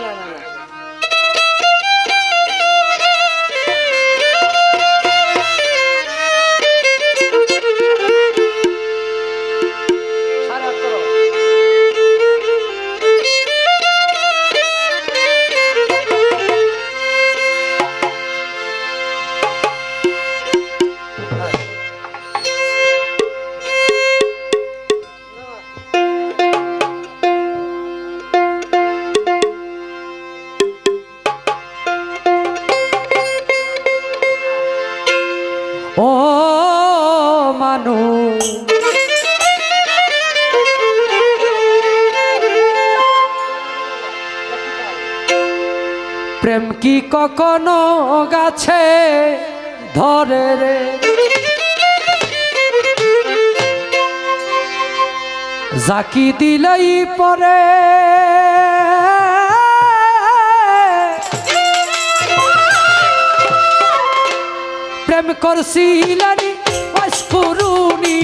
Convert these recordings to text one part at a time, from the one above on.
না না কখনো গাছে ধরে রে। জাকি দিলেই পরে। প্রেম করছিলেন অস্কুরুনি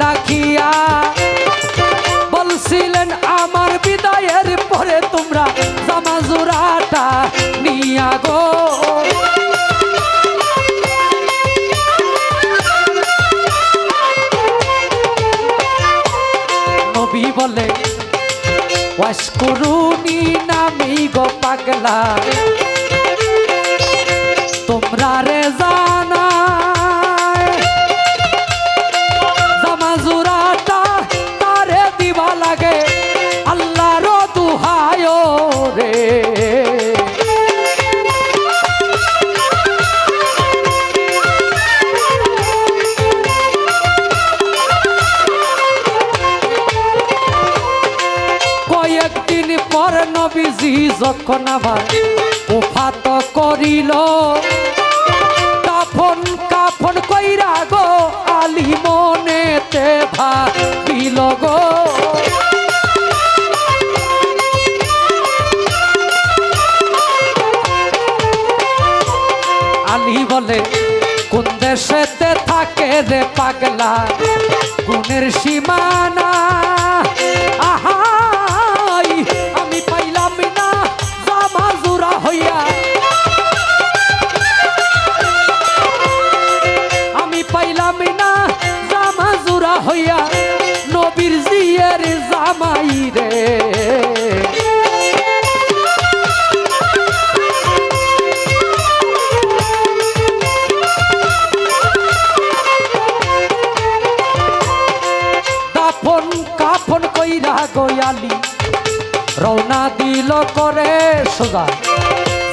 আসাব বলছিলেন, আমার বিদায়ের পরে তোমরা জামা জোড়াটা নিয়া গো। নবী বলে ওয়াশকুরুনি নামি গো পাগলা। তোমরা রে যখন আবার উফাত করিল। কাফন কাফন কইরা গো, আলি মনেতে ভাবিল গো। আলী বলে, কোন দেশেতে থাকে রে পাগলা? গুণের সীমানা গয়ালি রওনা দিল করে সোজা।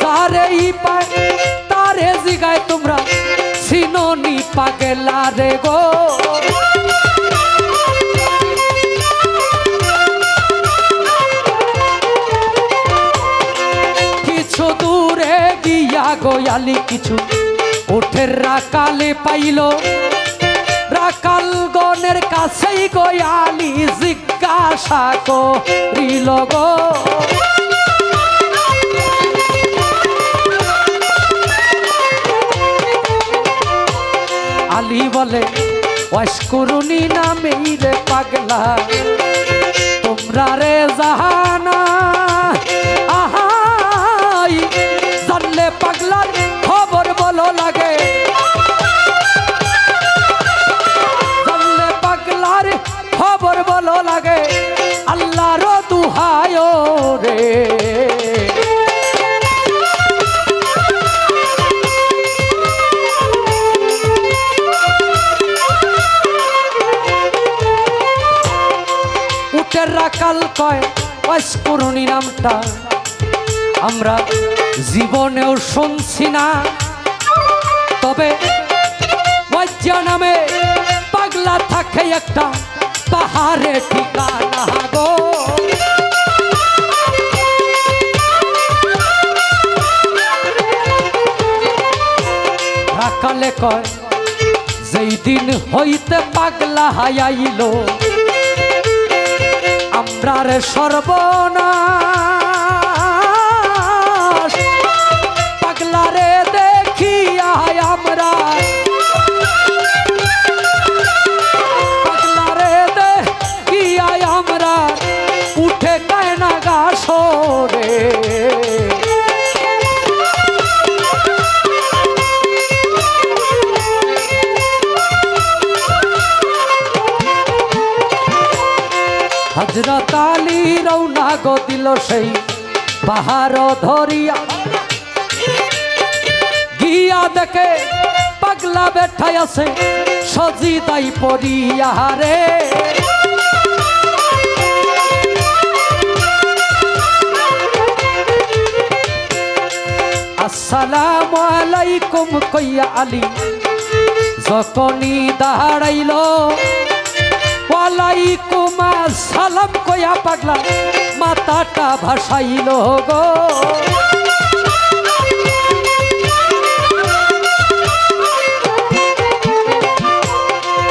তারে ই পায়, তারে জিগায় তোমরা। সিনোনি পাগেলা রে গো। কিছু দূরে গিয়া গোয়ালি কিছু উঠের রাকালে পাইল। রাকাল গনের কাছেই গয়ালি জিজ্ঞাসা করিল গো। আলী বলে ওয়াশকুরুনি নামেই রে পাগলা। তোমরা রে জাহানা অস্করণী নামটা। আমরা জীবনেও শুনছি না। তবে বৈদ্য নামে পাগলা থাকে একটা পাহাড় ঠিকানা গো। কয়, যেই দিন হইতে পাগলা হাইল আমরার সর্বনাশ। রৌনা দিল সেই পাহাড় ধরিয়া। গিয়া দেখে পাগলা বেঠাই আছে, সজিদাই পড়িয়া রে আসসালামু আলাইকুম কইয়া আলী, যখনই দাঁড়াইল ওয়ালাইকুম সালাম কয়া পাগলা, মাথাটা ভাসাইল গো।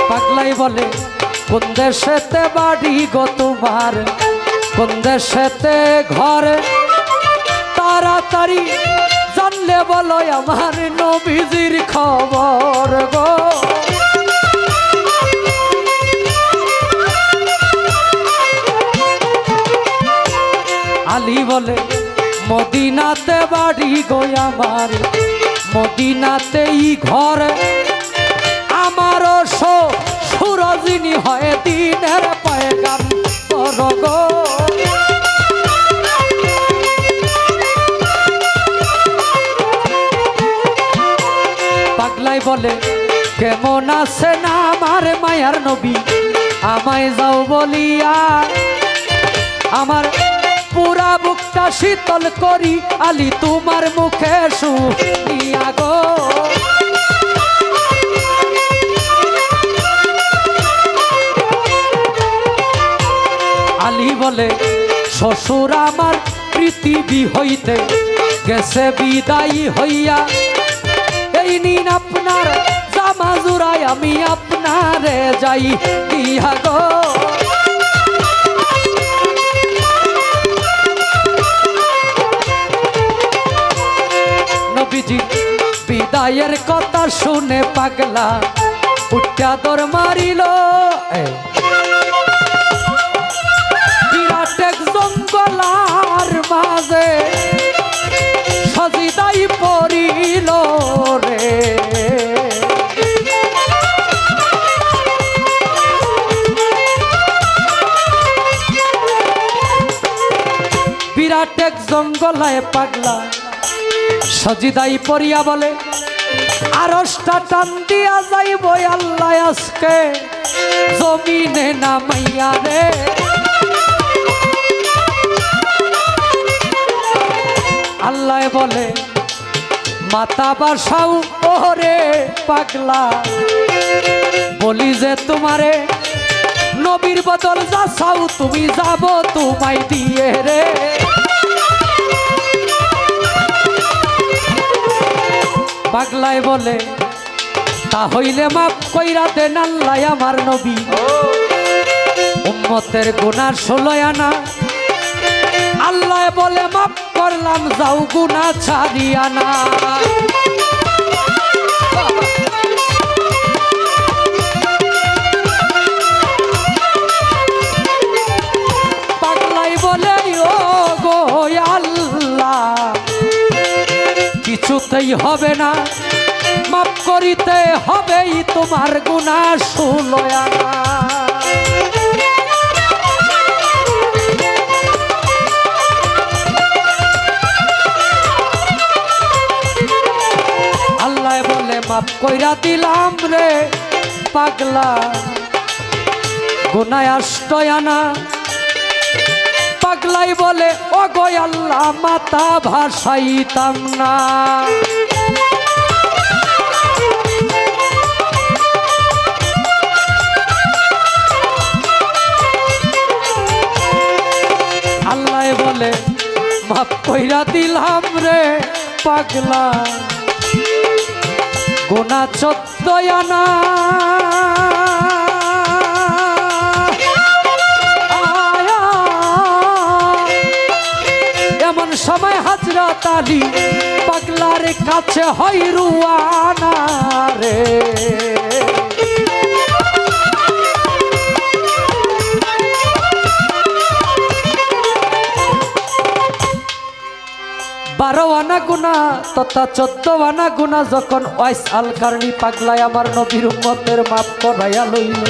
পাগলাই বলে, কোন দেশেতে বাড়ি গো তোমার? কোন দেশেতে ঘর? তাড়াতাড়ি জানলে বলো আমার নবীজির খবর গো। বলে, মদিনাতে বাড়ি গো আমার, মদিনাতেই ঘর। আমারও সো সুরজিনী হয় দিনের পয়গাম কর গো। পাগলাই বলে, কেমন আছে না আমার মায়ার নবী? আমায় যাও বলিয়া, আমার পুরা বুকটা শীতল করি, আলি তোমার মুখে শুনিয়া গো। আলী বলে, শ্বশুর আমার পৃথিবী হইতে গেছে, বিদায়ী হইয়া। এই নিন আপনার জামা জুড়াই আমি আপনারে যাই দিয়া গো। বিদায়ের কথা শুনে পাগলা, উঠা দর মারিল। বিরাট এক জঙ্গলার মাঝে সজিদাই পড়িল রে বিরাট এক জঙ্গলায় পাগলা, সজিদাই পড়িয়া বলে আরসটা টান দিয়া যাইব আল্লাহ আজকে। জমিনে নামাইয়া রে আল্লাহ বলে, মাতা বাসাও ওরে পাগলা। বলি যে তোমারে, নবীর বদল যা চাও তুমি যাব তোমায় দিয়ে রে। পাগলায় বলে, তা হইলে মাপ কইরা দেন আল্লাহ আমার নবী। উম্মতের গুনার ষোলয় আনা। আল্লাহ বলে মাপ করলাম, যাও গুনা ছাড়িয়া না। হবে না। মাপ করিতে হবেই তোমার গুণা শুলয়া আল্লাহ বলে মাপ কইরা দিলাম রে পাগলা। গুনায় আষ্টয়ানা তাই বলে ও আল্লাহ, মাতা ভাসাইতাম না। আল্লাহ বলে মাপ কইরা দিলাম রে পাগলা, গোনা চোদ্দ হাজরা পাগলার কাছে হয় রুয়ানা রে। বারো আনা গুনা তথা চোদ্দ আনা গুনা যখন ওয়াইস আল কারণী পাগলায় আমার নবীর উম্মতের মাপ করাইয়া লইল।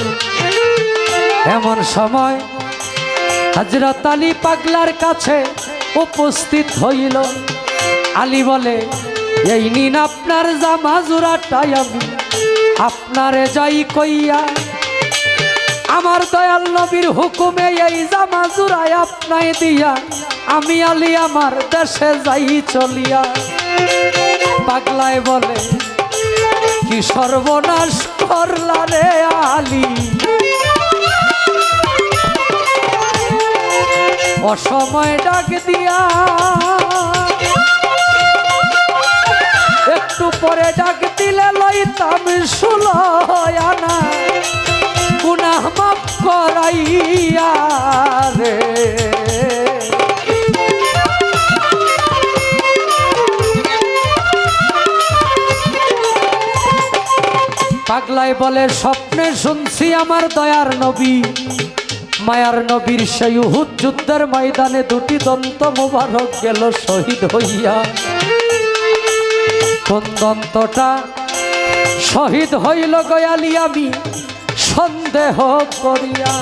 এমন সময় হজরত আলী পাগলার কাছে উপস্থিত হইল। আলী বলে, এই নিন আপনার জামা জোড়াটাই আমি, আপনারে যাই কইয়া। আমার দয়াল নবীর হুকুমে এই জামা জুড়াই আপনাই দিয়া, আমি আলী আমার দেশে যাই চলিয়া। পাগলায় বলে, কি সর্বনাশ করলা অসময় ডাক দিয়া। একটু পরে ডাক দিলে লইতাম সুলয়ানা। গুনাহ মাফ করাইয়া রে। পাগলাই বলে স্বপ্নে শুনছি আমার দয়ার নবী। মায়ার নবীর সেই উহুদ যুদ্ধের ময়দানে দুটি দন্ত মোবারক গেল শহীদ হইয়া। কোন দন্তটা শহীদ হইল গয়ালি আমি, সন্দেহ করিয়া।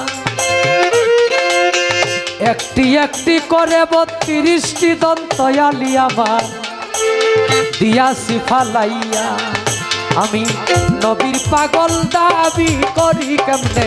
একটি একটি করে বত্রিশটি দন্তয়ালি আমার দিয়াছি ফালাইয়া আমি নবীর পাগল দাবি করি কেমনে?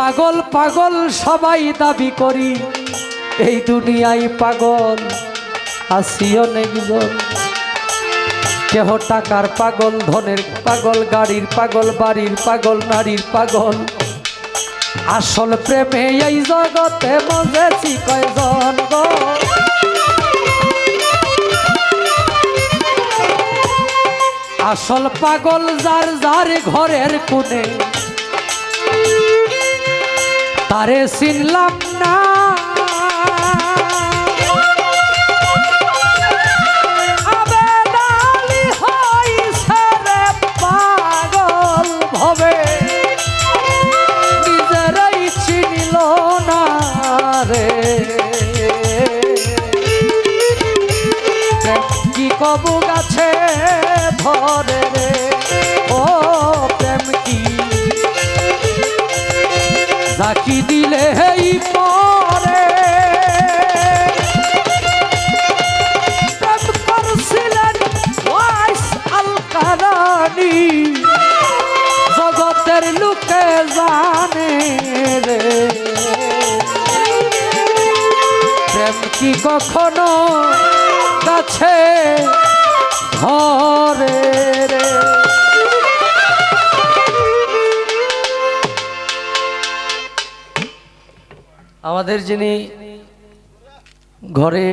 পাগল পাগল সবাই দাবি করি। এই দুনিয়ায় পাগল, আসিও নেকজন কেহ টাকার পাগল, ধনের পাগল, গাড়ির পাগল, বাড়ির পাগল, নারীর পাগল। আসল প্রেমে এই জগতে মজেছি কয়জন আসল পাগল যার যার ঘরের কোণে তারে চিনলাম না। কবু গাছে ধরে সাকি দিলে এই পরে। প্রেম করছিলেন ওয়াইস আল কারানি জগতের লোকে জানে রে। প্রেম কি কখনো কাছে ধরে রে? আমাদের যিনি ঘরে